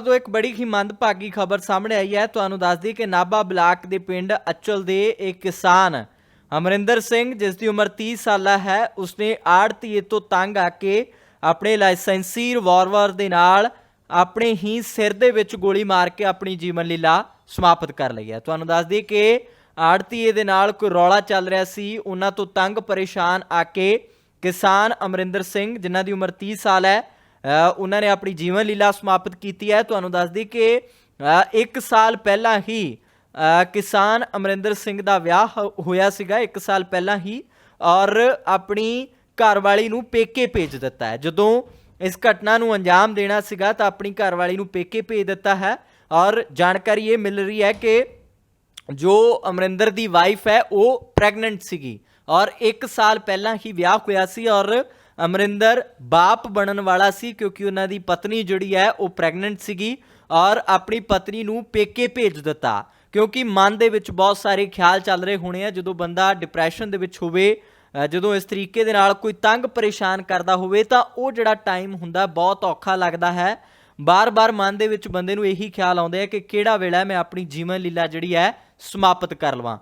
ਤੋਂ ਇੱਕ ਬੜੀ ਹੀ ਮੰਦਭਾਗੀ ਖਬਰ ਸਾਹਮਣੇ ਆਈ ਹੈ। ਤੁਹਾਨੂੰ ਦੱਸ ਦਈਏ ਕਿ ਨਾਭਾ ਬਲਾਕ ਦੇ ਪਿੰਡ ਅਚਲ ਦੇ ਇੱਕ ਕਿਸਾਨ ਅਮਰਿੰਦਰ ਸਿੰਘ, ਜਿਸ ਦੀ ਉਮਰ 30 ਸਾਲਾ ਹੈ, ਉਸਨੇ ਆੜਤੀਏ ਤੋਂ ਤੰਗ ਆ ਕੇ ਆਪਣੇ ਲਾਇਸੈਂਸੀ ਰਿਵਾਲਵਰ ਦੇ ਨਾਲ ਆਪਣੇ ਹੀ ਸਿਰ ਦੇ ਵਿੱਚ ਗੋਲੀ ਮਾਰ ਕੇ ਆਪਣੀ ਜੀਵਨ ਲੀਲਾ ਸਮਾਪਤ ਕਰ ਲਈ ਹੈ। ਤੁਹਾਨੂੰ ਦੱਸ ਦਈਏ ਕਿ ਆੜਤੀਏ ਦੇ ਨਾਲ ਕੋਈ ਰੌਲਾ ਚੱਲ ਰਿਹਾ ਸੀ। ਉਹਨਾਂ ਤੋਂ ਤੰਗ ਪਰੇਸ਼ਾਨ ਆ ਕੇ ਕਿਸਾਨ ਅਮਰਿੰਦਰ ਸਿੰਘ, ਜਿਨ੍ਹਾਂ ਦੀ ਉਮਰ 30 ਸਾਲ ਹੈ ਉਹਨਾਂ ਨੇ ਆਪਣੀ ਜੀਵਨ ਲੀਲਾ ਸਮਾਪਤ ਕੀਤੀ ਹੈ। ਤੁਹਾਨੂੰ ਦੱਸ ਦਈਏ ਕਿ ਅ, ਇੱਕ ਸਾਲ ਪਹਿਲਾਂ ਹੀ ਕਿਸਾਨ ਅਮਰਿੰਦਰ ਸਿੰਘ ਦਾ ਵਿਆਹ ਹੋਇਆ ਸੀਗਾ। ਇੱਕ ਸਾਲ ਪਹਿਲਾਂ ਹੀ ਔਰ ਆਪਣੀ ਘਰਵਾਲੀ ਨੂੰ ਪੇਕੇ ਭੇਜ ਦਿੱਤਾ ਹੈ। ਜਦੋਂ ਇਸ ਘਟਨਾ ਨੂੰ ਅੰਜਾਮ ਦੇਣਾ ਸੀਗਾ ਤਾਂ ਆਪਣੀ ਘਰਵਾਲੀ ਨੂੰ ਪੇਕੇ ਭੇਜ ਦਿੱਤਾ ਹੈ ਔਰ ਜਾਣਕਾਰੀ ਇਹ ਮਿਲ ਰਹੀ ਹੈ ਕਿ ਜੋ ਅਮਰਿੰਦਰ ਦੀ ਵਾਈਫ ਹੈ ਉਹ ਪ੍ਰੈਗਨੈਂਟ ਸੀਗੀ ਔਰ 1 ਸਾਲ ਪਹਿਲਾਂ ਹੀ ਵਿਆਹ ਹੋਇਆ ਸੀ ਔਰ ਅਮਰਿੰਦਰ ਬਾਪ ਬਣਨ ਵਾਲਾ ਸੀ ਕਿਉਂਕਿ ਉਹਨਾਂ ਦੀ ਪਤਨੀ ਜਿਹੜੀ ਹੈ ਉਹ ਪ੍ਰੈਗਨੈਂਟ ਸੀਗੀ ਔਰ ਆਪਣੀ ਪਤਨੀ ਨੂੰ ਪੇਕੇ ਭੇਜ ਦਿੱਤਾ। ਕਿਉਂਕਿ ਮਨ ਦੇ ਵਿੱਚ ਬਹੁਤ ਸਾਰੇ ਖਿਆਲ ਚੱਲ ਰਹੇ ਹੋਣੇ ਆ, ਜਦੋਂ ਬੰਦਾ ਡਿਪਰੈਸ਼ਨ ਦੇ ਵਿੱਚ ਹੋਵੇ ਜਦੋਂ ਇਸ ਤਰੀਕੇ ਦੇ ਨਾਲ ਕੋਈ ਤੰਗ ਪਰੇਸ਼ਾਨ ਕਰਦਾ ਹੋਵੇ, ਤਾਂ ਉਹ ਜਿਹੜਾ ਟਾਈਮ ਹੁੰਦਾ ਬਹੁਤ ਔਖਾ ਲੱਗਦਾ ਹੈ। ਬਾਰ-ਬਾਰ ਮਨ ਦੇ ਵਿੱਚ ਬੰਦੇ ਨੂੰ ਇਹੀ ਖਿਆਲ ਆਉਂਦੇ ਆ ਕਿ ਕਿਹੜਾ ਵੇਲਾ ਮੈਂ ਆਪਣੀ ਜੀਵਨ ਲੀਲਾ ਜਿਹੜੀ ਹੈ ਸਮਾਪਤ ਕਰ ਲਵਾਂ।